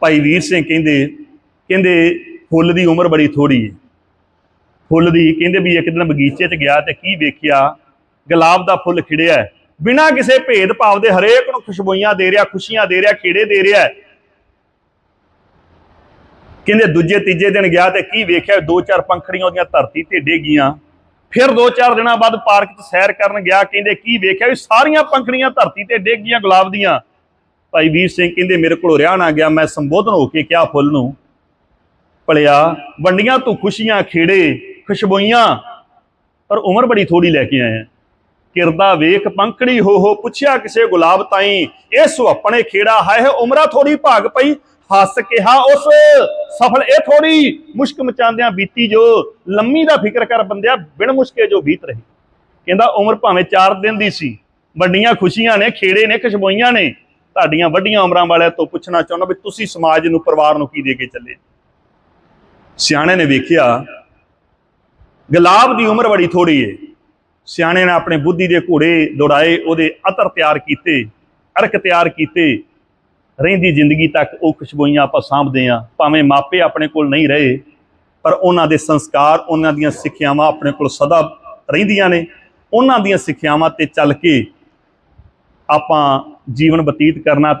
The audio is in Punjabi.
ਭਾਈ ਵੀਰ ਸਿੰਘ ਕਹਿੰਦੇ ਕਹਿੰਦੇ ਫੁੱਲ ਦੀ ਉਮਰ ਬੜੀ ਥੋੜੀ ਹੈ। ਫੁੱਲ ਦੀ ਕਹਿੰਦੇ ਵੀ ਇੱਕ ਦਿਨ ਬਗੀਚੇ 'ਚ ਗਿਆ ਤੇ ਕੀ ਵੇਖਿਆ? ਗੁਲਾਬ ਦਾ ਫੁੱਲ ਖਿੜਿਆ ਬਿਨਾਂ ਕਿਸੇ ਭੇਦ ਭਾਵ ਦੇ ਹਰੇਕ ਨੂੰ ਖੁਸ਼ਬੂਆਂ ਦੇ ਰਿਹਾ, ਖੁਸ਼ੀਆਂ ਦੇ ਰਿਹਾ, ਖੇੜੇ ਦੇ ਰਿਹਾ ਕਹਿੰਦੇ ਦੂਜੇ, ਤੀਜੇ ਦਿਨ ਗਿਆ ਤੇ ਕੀ ਵੇਖਿਆ? ਦੋ ਚਾਰ ਪੰਖੜੀਆਂ ਉਹਦੀਆਂ ਧਰਤੀ ਤੇ ਡੇਗੀਆਂ ਫਿਰ ਦੋ ਚਾਰ ਦਿਨਾਂ ਬਾਅਦ ਪਾਰਕ 'ਚ ਸੈਰ ਕਰਨ ਗਿਆ, ਕਹਿੰਦੇ ਕੀ ਵੇਖਿਆ? ਵੀ ਸਾਰੀਆਂ ਪੰਖੜੀਆਂ ਧਰਤੀ ਤੇ ਡੇਗੀਆਂ ਗੁਲਾਬ ਦੀਆਂ। ਭਾਈ ਵੀਰ ਸਿੰਘ ਕਹਿੰਦੇ ਮੇਰੇ ਕੋਲ ਰਿਆ ਨਾ ਗਿਆ, ਮੈਂ ਸੰਬੋਧਨ ਹੋ ਕੇ ਕਿਹਾ ਫੁੱਲ ਨੂੰ, ਭਲਿਆ ਵੰਡੀਆਂ ਤੂੰ ਖੁਸ਼ੀਆਂ, ਖੇੜੇ, ਖੁਸ਼ਬੂਈਆਂ, ਪਰ ਉਮਰ ਬੜੀ ਥੋੜੀ ਲੈ ਕੇ ਆਇਆ। ਕਿਰਦਾ ਵੇਖ ਪੰਕੜੀ ਹੋ ਹੋ ਪੁੱਛਿਆ ਕਿਸੇ ਗੁਲਾਬ ਤਾਈ ਇਹ ਸੋ ਆਪਣੇ ਖੇੜਾ ਹੈ ਉਮਰਾ ਥੋੜੀ ਭਾਗ ਪਈ, ਹੱਸ ਕਿਹਾ ਉਸ, ਸਫਲ ਇਹ ਥੋੜੀ ਮੁਸ਼ਕ ਮਚਾਉਂਦਿਆਂ ਬੀਤੀ ਜੋ, ਲੰਮੀ ਦਾ ਫਿਕਰ ਕਰ ਬੰਦਿਆ ਬਿਨ ਮੁਸ਼ਕੇ ਜੋ ਬੀਤ ਰਹੀ। ਕਹਿੰਦਾ ਉਮਰ ਭਾਵੇਂ 4 ਦਿਨ ਦੀ ਸੀ, ਵੱਡੀਆਂ ਖੁਸ਼ੀਆਂ ਨੇ, ਖੇੜੇ ਨੇ, ਖੁਸ਼ਬੂਈਆਂ ਨੇ ਤੁਹਾਡੀਆਂ ਵੱਡੀਆਂ ਉਮਰਾਂ ਵਾਲਿਆਂ ਤੋਂ ਪੁੱਛਣਾ ਚਾਹੁੰਦਾ ਵੀ ਤੁਸੀਂ ਸਮਾਜ ਨੂੰ, ਪਰਿਵਾਰ ਨੂੰ ਕੀ ਦੇ ਕੇ ਚੱਲੇ? ਸਿਆਣੇ ਨੇ ਵੇਖਿਆ, ਗੁਲਾਬ ਦੀ ਉਮਰ ਬੜੀ ਥੋੜੀ ਏ। ਸਿਆਣੇ ਨੇ ਆਪਣੇ ਬੁੱਧੀ ਦੇ ਘੋੜੇ ਦੌੜਾਏ, ਉਹਦੇ ਅਤਰ ਤਿਆਰ ਕੀਤੇ, ਅਰਕ ਤਿਆਰ ਕੀਤੇ। ਰਹਿੰਦੀ ਜ਼ਿੰਦਗੀ ਤੱਕ ਉਹ ਖੁਸ਼ਬੂਈਆਂ ਆਪਾਂ ਸਾਂਭਦੇ ਆ, ਭਾਵੇਂ ਮਾਪੇ ਆਪਣੇ ਕੋਲ ਨਹੀਂ ਰਹੇ, ਪਰ ਉਹਨਾਂ ਦੇ ਸੰਸਕਾਰ, ਉਹਨਾਂ ਦੀਆਂ ਸਿੱਖਿਆਵਾਂ ਆਪਣੇ ਕੋਲ ਸਦਾ ਰਹਿੰਦੀਆਂ ਨੇ। ਉਹਨਾਂ ਦੀਆਂ ਸਿੱਖਿਆਵਾਂ ਤੇ ਚੱਲ ਕੇ ਆਪਾਂ ਜੀਵਨ ਬਤੀਤ ਕਰਨਾ